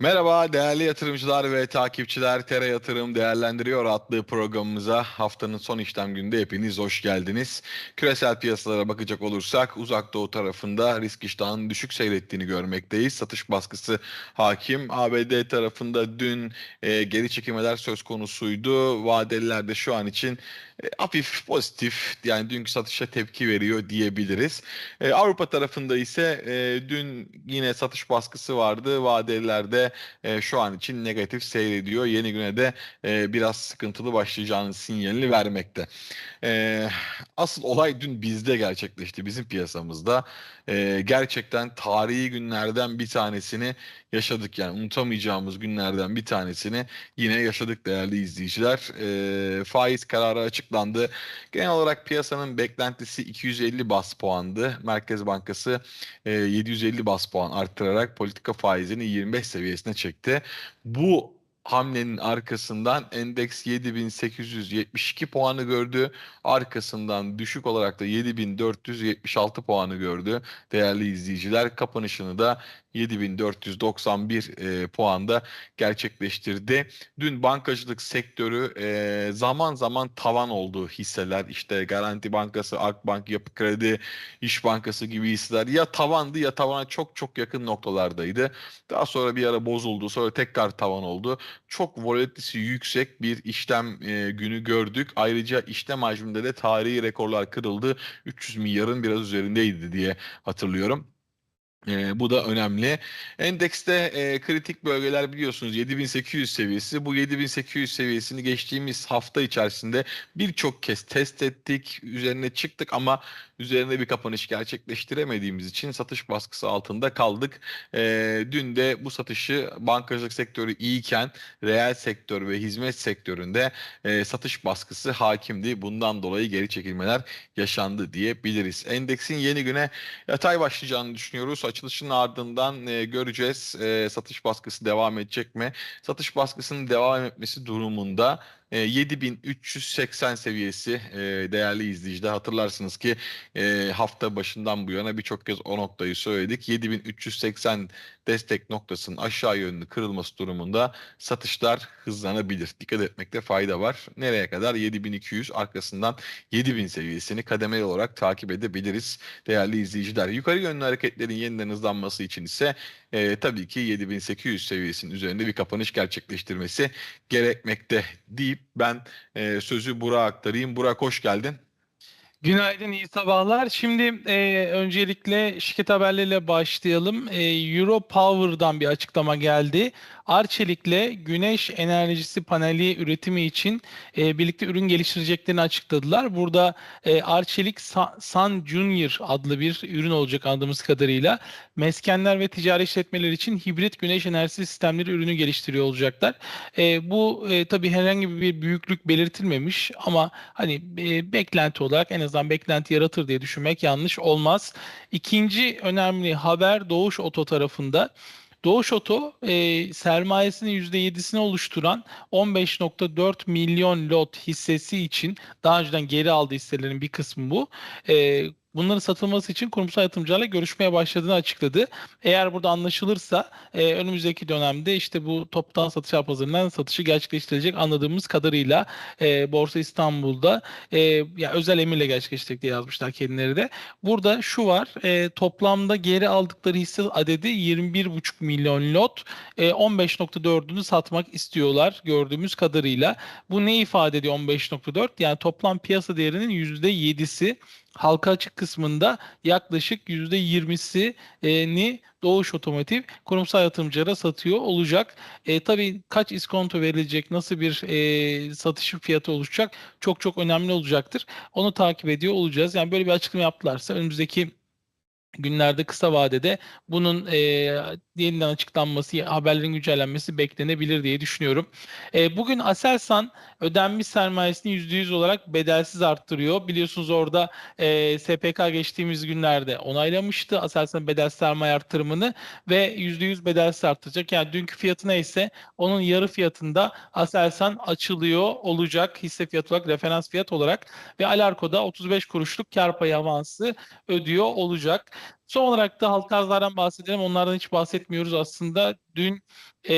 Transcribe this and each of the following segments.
Merhaba değerli yatırımcılar ve takipçiler. Tera Yatırım Değerlendiriyor adlı programımıza haftanın son işlem gününde hepiniz hoş geldiniz. Küresel piyasalara bakacak olursak uzak doğu tarafında risk iştahının düşük seyrettiğini görmekteyiz. Satış baskısı hakim. ABD tarafında dün e, geri çekilmeler söz konusuydu. Vadeliler de şu an için e, hafif pozitif yani dünkü satışa tepki veriyor diyebiliriz. E, Avrupa tarafında ise e, dün yine satış baskısı vardı. Vadelilerde e, şu an için negatif seyrediyor. Yeni güne de e, biraz sıkıntılı başlayacağının sinyalini vermekte. E, asıl olay dün bizde gerçekleşti. Bizim piyasamızda e, gerçekten tarihi günlerden bir tanesini yaşadık. Yani unutamayacağımız günlerden bir tanesini yine yaşadık değerli izleyiciler. E, faiz kararı açıklandı. Genel olarak piyasanın beklentisi 250 bas puandı. Merkez Bankası e, 750 bas puan arttırarak politika faizini 25 seviyesine çekti. Bu hamlenin arkasından endeks 7872 puanı gördü. Arkasından düşük olarak da 7476 puanı gördü. Değerli izleyiciler kapanışını da 7491 e, puanda gerçekleştirdi. Dün bankacılık sektörü e, zaman zaman tavan olduğu hisseler işte Garanti Bankası, Akbank, Yapı Kredi, İş Bankası gibi hisseler ya tavandı ya tavana çok çok yakın noktalardaydı. Daha sonra bir ara bozuldu sonra tekrar tavan oldu. Çok volatilitesi yüksek bir işlem e, günü gördük. Ayrıca işlem hacminde de tarihi rekorlar kırıldı. 300 milyarın biraz üzerindeydi diye hatırlıyorum. E, bu da önemli. Endekste e, kritik bölgeler biliyorsunuz 7800 seviyesi. Bu 7800 seviyesini geçtiğimiz hafta içerisinde birçok kez test ettik. Üzerine çıktık ama üzerinde bir kapanış gerçekleştiremediğimiz için satış baskısı altında kaldık. E, dün de bu satışı bankacılık sektörü iyiyken reel sektör ve hizmet sektöründe e, satış baskısı hakimdi. Bundan dolayı geri çekilmeler yaşandı diyebiliriz. Endeksin yeni güne yatay başlayacağını düşünüyoruz. Açılışın ardından e, göreceğiz e, satış baskısı devam edecek mi? Satış baskısının devam etmesi durumunda 7380 seviyesi değerli izleyiciler hatırlarsınız ki hafta başından bu yana birçok kez o noktayı söyledik. 7380 destek noktasının aşağı yönlü kırılması durumunda satışlar hızlanabilir. Dikkat etmekte fayda var. Nereye kadar? 7200 arkasından 7000 seviyesini kademeli olarak takip edebiliriz değerli izleyiciler. Yukarı yönlü hareketlerin yeniden hızlanması için ise e, tabii ki 7800 seviyesinin üzerinde bir kapanış gerçekleştirmesi gerekmekte deyip ben e, sözü Burak'a aktarayım. Burak hoş geldin. Günaydın, iyi sabahlar. Şimdi e, öncelikle şirket haberleriyle başlayalım. E, Euro Power'dan bir açıklama geldi. Arçelik'le güneş enerjisi paneli üretimi için e, birlikte ürün geliştireceklerini açıkladılar. Burada e, Arçelik Sa- Sun Junior adlı bir ürün olacak anladığımız kadarıyla. Meskenler ve ticari işletmeler için hibrit güneş enerjisi sistemleri ürünü geliştiriyor olacaklar. E, bu e, tabii herhangi bir büyüklük belirtilmemiş ama hani e, beklenti olarak en azından beklenti yaratır diye düşünmek yanlış olmaz. İkinci önemli haber Doğuş Oto tarafında. Doğuş Oto e, sermayesinin %7'sini oluşturan 15.4 milyon lot hissesi için daha önceden geri aldığı hisselerin bir kısmı bu. E, bunların satılması için kurumsal yatırımcılarla görüşmeye başladığını açıkladı. Eğer burada anlaşılırsa e, önümüzdeki dönemde işte bu toptan satış pazarından satışı gerçekleştirilecek anladığımız kadarıyla e, Borsa İstanbul'da e, ya özel emirle gerçekleştirecek diye yazmışlar kendileri de. Burada şu var e, toplamda geri aldıkları hisse adedi 21,5 milyon lot e, 15.4'ünü satmak istiyorlar gördüğümüz kadarıyla. Bu ne ifade ediyor 15.4? Yani toplam piyasa değerinin %7'si halka açık kısmında yaklaşık %20'sini Doğuş Otomotiv kurumsal yatırımcılara satıyor olacak. E, tabii kaç iskonto verilecek, nasıl bir e, satış fiyatı oluşacak çok çok önemli olacaktır. Onu takip ediyor olacağız. Yani böyle bir açıklama yaptılarsa önümüzdeki günlerde kısa vadede bunun e, yeniden açıklanması, haberlerin güncellenmesi beklenebilir diye düşünüyorum. E, bugün Aselsan ödenmiş sermayesini %100 olarak bedelsiz arttırıyor. Biliyorsunuz orada e, SPK geçtiğimiz günlerde onaylamıştı Aselsan bedel sermaye arttırımını ve %100 bedelsiz arttıracak. Yani dünkü fiyatı neyse onun yarı fiyatında Aselsan açılıyor olacak hisse fiyatı olarak, referans fiyat olarak ve Alarko'da 35 kuruşluk kar payı avansı ödüyor olacak. Son olarak da halka arzlardan bahsedelim. Onlardan hiç bahsetmiyoruz aslında. Dün e,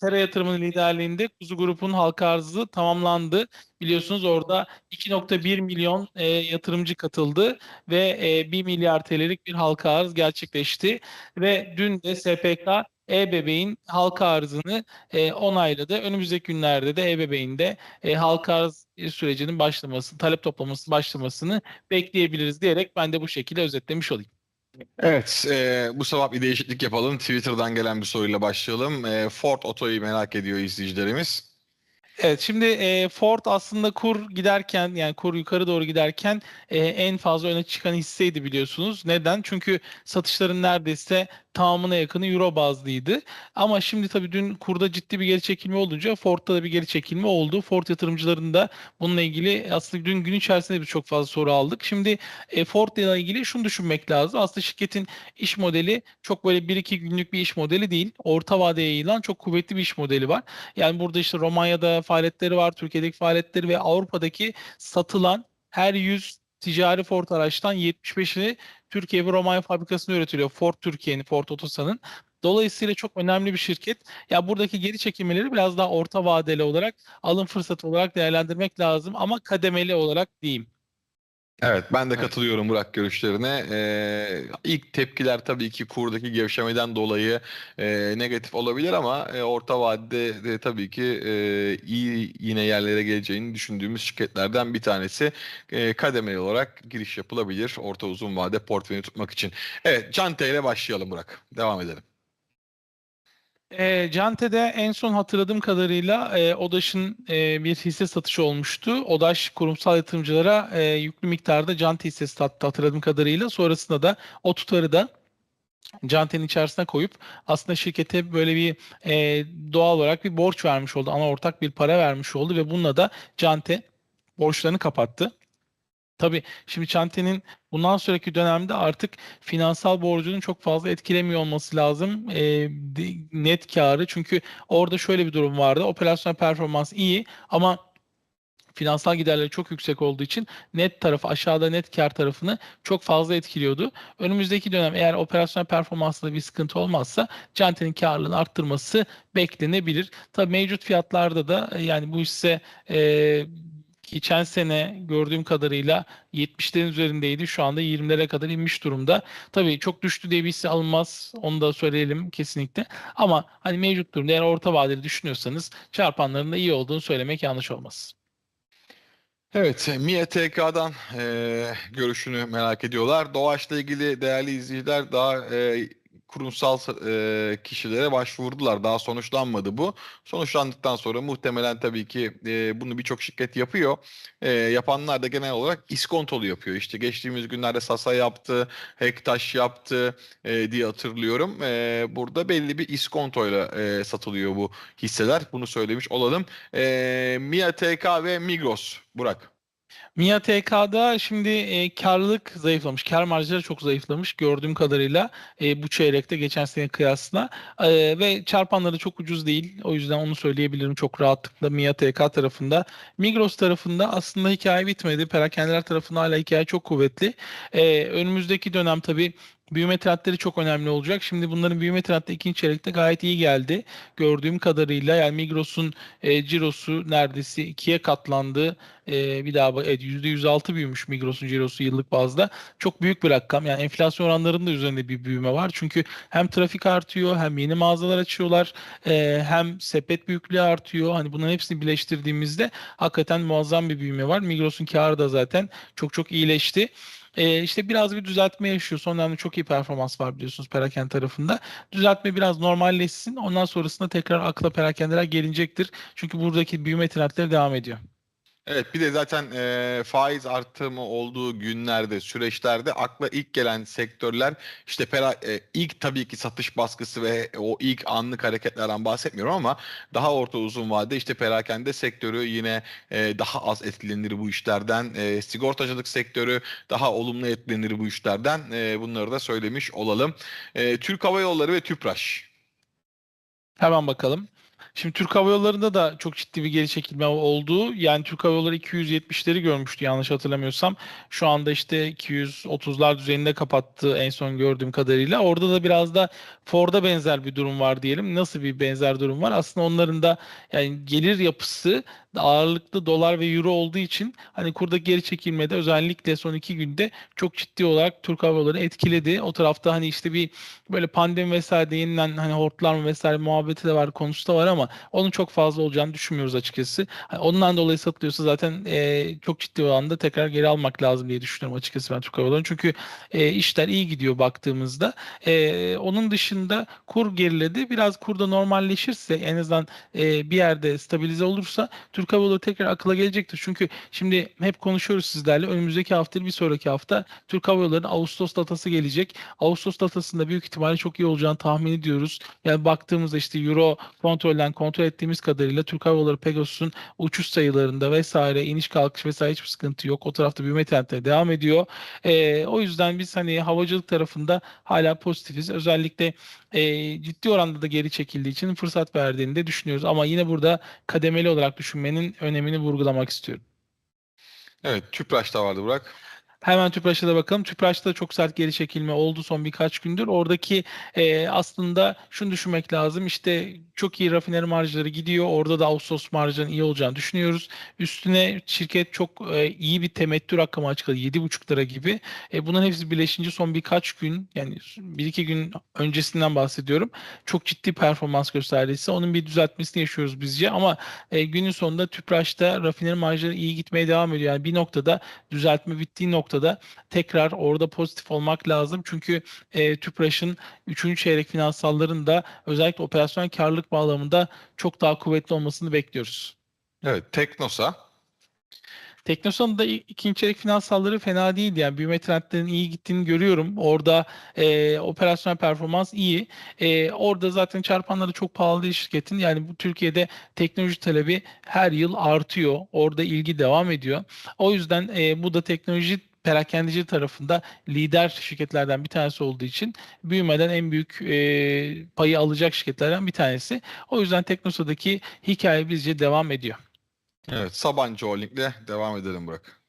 Tera Yatırım'ın liderliğinde Kuzu Grup'un halka arzı tamamlandı. Biliyorsunuz orada 2.1 milyon e, yatırımcı katıldı ve e, 1 milyar TL'lik bir halka arz gerçekleşti. Ve dün de SPK e-Bebeğin halka arzını e, onayladı. Önümüzdeki günlerde de e-Bebeğin de e, halka arz sürecinin başlaması, talep toplaması başlamasını bekleyebiliriz diyerek ben de bu şekilde özetlemiş olayım. Evet, e, bu sabah bir değişiklik yapalım. Twitter'dan gelen bir soruyla başlayalım. E, Ford Oto'yu merak ediyor izleyicilerimiz. Evet şimdi e, Ford aslında kur giderken yani kur yukarı doğru giderken e, en fazla öne çıkan hisseydi biliyorsunuz. Neden? Çünkü satışların neredeyse tamamına yakını euro bazlıydı. Ama şimdi tabii dün kurda ciddi bir geri çekilme olunca Ford'da da bir geri çekilme oldu. Ford yatırımcılarının da bununla ilgili aslında dün gün içerisinde bir çok fazla soru aldık. Şimdi e, Ford ile ilgili şunu düşünmek lazım. Aslında şirketin iş modeli çok böyle 1-2 günlük bir iş modeli değil. Orta vadeye yayılan çok kuvvetli bir iş modeli var. Yani burada işte Romanya'da faaliyetleri var, Türkiye'deki faaliyetleri ve Avrupa'daki satılan her 100 ticari Ford araçtan 75'ini Türkiye ve Romanya fabrikasında üretiliyor. Ford Türkiye'nin, Ford Otosan'ın. Dolayısıyla çok önemli bir şirket. Ya buradaki geri çekilmeleri biraz daha orta vadeli olarak, alım fırsatı olarak değerlendirmek lazım ama kademeli olarak diyeyim. Evet, ben de katılıyorum Burak görüşlerine. E, ilk tepkiler tabii ki kurdaki gevşemeden dolayı e, negatif olabilir ama e, orta vadede de tabii ki e, iyi yine yerlere geleceğini düşündüğümüz şirketlerden bir tanesi. E, kademeli olarak giriş yapılabilir orta uzun vade portföyünü tutmak için. Evet, Cante ile başlayalım Burak. Devam edelim. E, Cante'de en son hatırladığım kadarıyla e, ODAŞ'ın e, bir hisse satışı olmuştu. ODAŞ kurumsal yatırımcılara e, yüklü miktarda Cante hissesi sattı hatırladığım kadarıyla. Sonrasında da o tutarı da Cante'nin içerisine koyup aslında şirkete böyle bir e, doğal olarak bir borç vermiş oldu. Ana ortak bir para vermiş oldu ve bununla da Cante borçlarını kapattı. Tabii şimdi Cante'nin bundan sonraki dönemde artık finansal borcunun çok fazla etkilemiyor olması lazım. E, net karı çünkü orada şöyle bir durum vardı. Operasyonel performans iyi ama finansal giderleri çok yüksek olduğu için net tarafı aşağıda net kar tarafını çok fazla etkiliyordu. Önümüzdeki dönem eğer operasyonel performansında bir sıkıntı olmazsa Cante'nin karlılığını arttırması beklenebilir. Tabii mevcut fiyatlarda da e, yani bu hisse e, geçen sene gördüğüm kadarıyla 70'lerin üzerindeydi. Şu anda 20'lere kadar inmiş durumda. Tabii çok düştü diye bir hisse alınmaz. Onu da söyleyelim kesinlikle. Ama hani mevcut durumda eğer orta vadeli düşünüyorsanız çarpanların da iyi olduğunu söylemek yanlış olmaz. Evet, MİA TK'dan e, görüşünü merak ediyorlar. Doğaçla ilgili değerli izleyiciler daha e, kurumsal e, kişilere başvurdular. Daha sonuçlanmadı bu. Sonuçlandıktan sonra muhtemelen tabii ki e, bunu birçok şirket yapıyor. E, yapanlar da genel olarak iskontolu yapıyor. İşte geçtiğimiz günlerde Sasa yaptı, Hektaş yaptı e, diye hatırlıyorum. E, burada belli bir iskontoyla e, satılıyor bu hisseler. Bunu söylemiş olalım. E, MİA TK ve Migros. Burak. Mia TK'da şimdi e, karlılık zayıflamış. Kar marjları çok zayıflamış gördüğüm kadarıyla e, bu çeyrekte geçen sene kıyasla. E, ve çarpanları çok ucuz değil. O yüzden onu söyleyebilirim çok rahatlıkla Mia TK tarafında. Migros tarafında aslında hikaye bitmedi. Perakender tarafında hala hikaye çok kuvvetli. E, önümüzdeki dönem tabii Büyüme trendleri çok önemli olacak. Şimdi bunların büyüme trendleri ikinci çeyrekte gayet iyi geldi. Gördüğüm kadarıyla yani Migros'un e, cirosu neredeyse ikiye katlandı. E, bir daha evet, %106 büyümüş Migros'un cirosu yıllık bazda. Çok büyük bir rakam. Yani enflasyon oranlarının da üzerinde bir büyüme var. Çünkü hem trafik artıyor, hem yeni mağazalar açıyorlar, e, hem sepet büyüklüğü artıyor. Hani bunların hepsini birleştirdiğimizde hakikaten muazzam bir büyüme var. Migros'un karı da zaten çok çok iyileşti. Ee, işte biraz bir düzeltme yaşıyor. Son dönemde çok iyi performans var biliyorsunuz perakende tarafında. Düzeltme biraz normalleşsin. Ondan sonrasında tekrar akla perakendeler gelecektir. Çünkü buradaki büyüme trendleri devam ediyor. Evet bir de zaten e, faiz artımı olduğu günlerde, süreçlerde akla ilk gelen sektörler işte pera, e, ilk tabii ki satış baskısı ve o ilk anlık hareketlerden bahsetmiyorum ama daha orta uzun vadede işte perakende sektörü yine e, daha az etkilenir bu işlerden. E, sigortacılık sektörü daha olumlu etkilenir bu işlerden. E, bunları da söylemiş olalım. E, Türk Hava Yolları ve Tüpraş. Hemen bakalım. Şimdi Türk Hava Yolları'nda da çok ciddi bir geri çekilme oldu. Yani Türk Hava Yolları 270'leri görmüştü yanlış hatırlamıyorsam. Şu anda işte 230'lar düzeyinde kapattı en son gördüğüm kadarıyla. Orada da biraz da Ford'a benzer bir durum var diyelim. Nasıl bir benzer durum var? Aslında onların da yani gelir yapısı ağırlıklı dolar ve euro olduğu için hani kurdaki geri çekilmede özellikle son iki günde çok ciddi olarak Türk Hava etkiledi. O tarafta hani işte bir böyle pandemi vesaire yeniden hani hortlar mı vesaire muhabbeti de var konusu da var ama onun çok fazla olacağını düşünmüyoruz açıkçası. Hani ondan dolayı satılıyorsa zaten e, çok ciddi oranda tekrar geri almak lazım diye düşünüyorum açıkçası ben Türk Hava. Çünkü e, işler iyi gidiyor baktığımızda. E, onun dışında kur geriledi. Biraz kurda normalleşirse en azından e, bir yerde stabilize olursa Türk Hava Yolları tekrar akıla gelecektir. Çünkü şimdi hep konuşuyoruz sizlerle. Önümüzdeki hafta bir sonraki hafta Türk Hava Yolları'nın Ağustos datası gelecek. Ağustos datasında büyük ihtimalle çok iyi olacağını tahmin ediyoruz. Yani baktığımızda işte Euro kontrolden kontrol ettiğimiz kadarıyla Türk Hava Yolları Pegasus'un uçuş sayılarında vesaire iniş kalkış vesaire hiçbir sıkıntı yok. O tarafta büyüme trendleri devam ediyor. Ee, o yüzden biz hani havacılık tarafında hala pozitifiz. Özellikle e, ciddi oranda da geri çekildiği için fırsat verdiğini de düşünüyoruz. Ama yine burada kademeli olarak düşünmenin önemini vurgulamak istiyorum. Evet, Tüpraş da vardı Burak. Hemen Tüpraş'a da bakalım. Tüpraş'ta çok sert geri çekilme oldu son birkaç gündür. Oradaki e, aslında şunu düşünmek lazım. İşte çok iyi rafineri marjları gidiyor. Orada da Ağustos marjının iyi olacağını düşünüyoruz. Üstüne şirket çok e, iyi bir temettü rakamı açıkladı. 7,5 lira gibi. E, bunların hepsi birleşince son birkaç gün yani bir iki gün öncesinden bahsediyorum. Çok ciddi performans gösterdiyse onun bir düzeltmesini yaşıyoruz bizce. Ama e, günün sonunda Tüpraş'ta rafineri marjları iyi gitmeye devam ediyor. Yani bir noktada düzeltme bittiği noktada tekrar orada pozitif olmak lazım. Çünkü e, Tüpraş'ın 3. çeyrek finansallarında özellikle operasyonel karlılık bağlamında çok daha kuvvetli olmasını bekliyoruz. Evet, Teknosa. Teknosa'nın da ikinci çeyrek finansalları fena değildi. Yani büyüme trendlerinin iyi gittiğini görüyorum. Orada e, operasyonel performans iyi. E, orada zaten çarpanları çok pahalı değil şirketin. Yani bu Türkiye'de teknoloji talebi her yıl artıyor. Orada ilgi devam ediyor. O yüzden e, bu da teknoloji perakendeci tarafında lider şirketlerden bir tanesi olduğu için büyümeden en büyük e, payı alacak şirketlerden bir tanesi. O yüzden Teknosa'daki hikaye bizce devam ediyor. Evet, Sabancı Holding'le devam edelim Burak.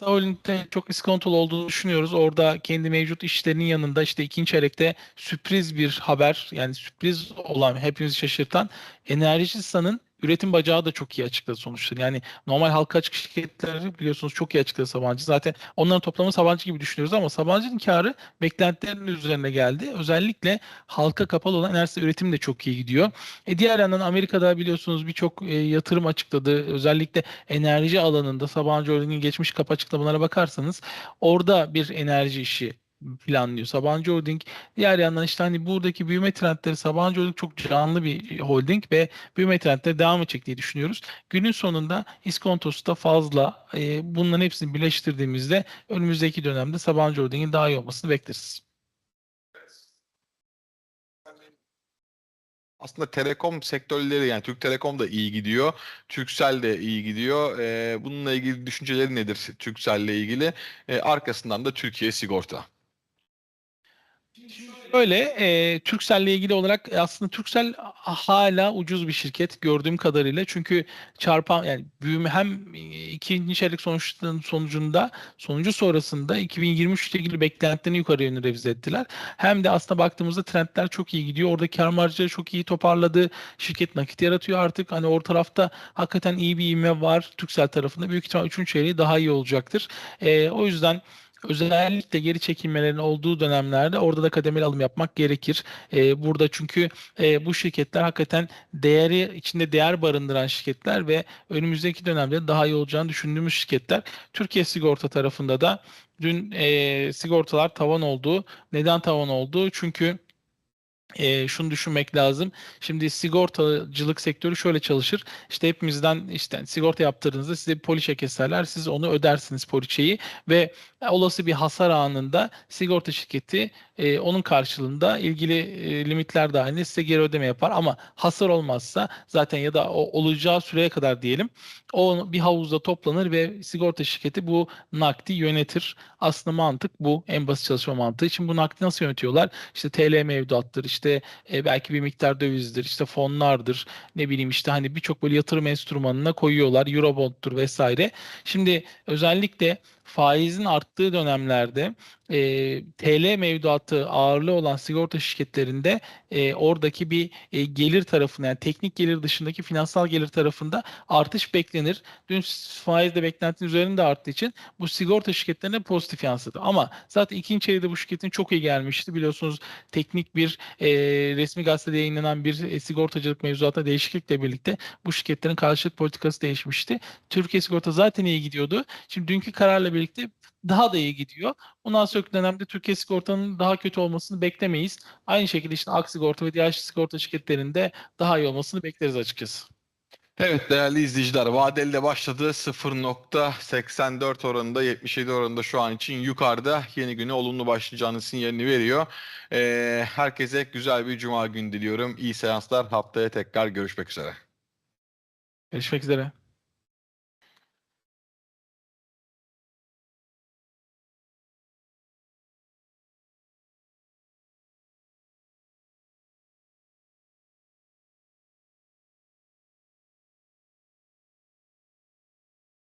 Saul'in çok iskontolu olduğunu düşünüyoruz. Orada kendi mevcut işlerinin yanında işte ikinci çeyrekte sürpriz bir haber yani sürpriz olan hepimizi şaşırtan Enerjisa'nın üretim bacağı da çok iyi açıkladı sonuçta. Yani normal halka açık şirketleri biliyorsunuz çok iyi açıkladı Sabancı. Zaten onların toplamı Sabancı gibi düşünüyoruz ama Sabancı'nın karı beklentilerin üzerine geldi. Özellikle halka kapalı olan enerji üretim de çok iyi gidiyor. E diğer yandan Amerika'da biliyorsunuz birçok e, yatırım açıkladı. Özellikle enerji alanında Sabancı Holding'in geçmiş kapı açıklamalara bakarsanız orada bir enerji işi planlıyor. Sabancı Holding diğer yandan işte hani buradaki büyüme trendleri Sabancı Holding çok canlı bir holding ve büyüme trendleri devam edecek diye düşünüyoruz. Günün sonunda iskontosu da fazla. E, bunların hepsini birleştirdiğimizde önümüzdeki dönemde Sabancı Holding'in daha iyi olmasını bekleriz. Aslında telekom sektörleri yani Türk Telekom da iyi gidiyor. Türksel de iyi gidiyor. Ee, bununla ilgili düşünceleri nedir Türksel'le ilgili? Ee, arkasından da Türkiye Sigorta. Öyle e, Turkcell'le ilgili olarak e, aslında Turkcell hala ucuz bir şirket gördüğüm kadarıyla. Çünkü çarpan yani büyüme hem e, ikinci çeyrek sonuçlarının sonucunda sonucu sonrasında 2023 ile ilgili beklentilerini yukarı yönlü revize ettiler. Hem de aslında baktığımızda trendler çok iyi gidiyor. Orada kar marjları çok iyi toparladı. Şirket nakit yaratıyor artık. Hani o tarafta hakikaten iyi bir ivme var Turkcell tarafında. Büyük ihtimal 3. çeyreği daha iyi olacaktır. E, o yüzden Özellikle geri çekilmelerin olduğu dönemlerde orada da kademeli alım yapmak gerekir. Ee, burada çünkü e, bu şirketler hakikaten değeri içinde değer barındıran şirketler ve önümüzdeki dönemde daha iyi olacağını düşündüğümüz şirketler. Türkiye Sigorta tarafında da dün e, sigortalar tavan oldu. Neden tavan oldu? Çünkü e, şunu düşünmek lazım. Şimdi sigortacılık sektörü şöyle çalışır. İşte hepimizden işte sigorta yaptırdığınızda size bir poliçe keserler. Siz onu ödersiniz poliçeyi ve olası bir hasar anında sigorta şirketi e, onun karşılığında ilgili e, limitler dahilinde size geri ödeme yapar ama hasar olmazsa zaten ya da o olacağı süreye kadar diyelim o bir havuzda toplanır ve sigorta şirketi bu nakdi yönetir. Aslında mantık bu. En basit çalışma mantığı. Şimdi bu nakdi nasıl yönetiyorlar? İşte TL mevduattır, işte e, belki bir miktar dövizdir, işte fonlardır, ne bileyim işte hani birçok böyle yatırım enstrümanına koyuyorlar. Eurobond'tur vesaire. Şimdi özellikle faizin arttığı dönemlerde e, TL mevduatı ağırlığı olan sigorta şirketlerinde e, oradaki bir e, gelir tarafında yani teknik gelir dışındaki finansal gelir tarafında artış beklenir. Dün faiz de beklentinin üzerinde arttığı için bu sigorta şirketlerine pozitif yansıdı. Ama zaten ikinci çeyreğde bu şirketin çok iyi gelmişti. Biliyorsunuz teknik bir e, resmi gazetede yayınlanan bir e, sigortacılık mevzuatına değişiklikle birlikte bu şirketlerin karşılık politikası değişmişti. Türkiye sigorta zaten iyi gidiyordu. Şimdi dünkü kararla birlikte daha da iyi gidiyor. Bundan sonraki dönemde Türkiye sigortanın daha kötü olmasını beklemeyiz. Aynı şekilde işte Ak Sigorta ve diğer sigorta şirketlerinde daha iyi olmasını bekleriz açıkçası. Evet değerli izleyiciler vadeli de başladı 0.84 oranında 77 oranında şu an için yukarıda yeni güne olumlu başlayacağını sinyalini veriyor. Ee, herkese güzel bir cuma günü diliyorum. İyi seanslar haftaya tekrar görüşmek üzere. Görüşmek üzere.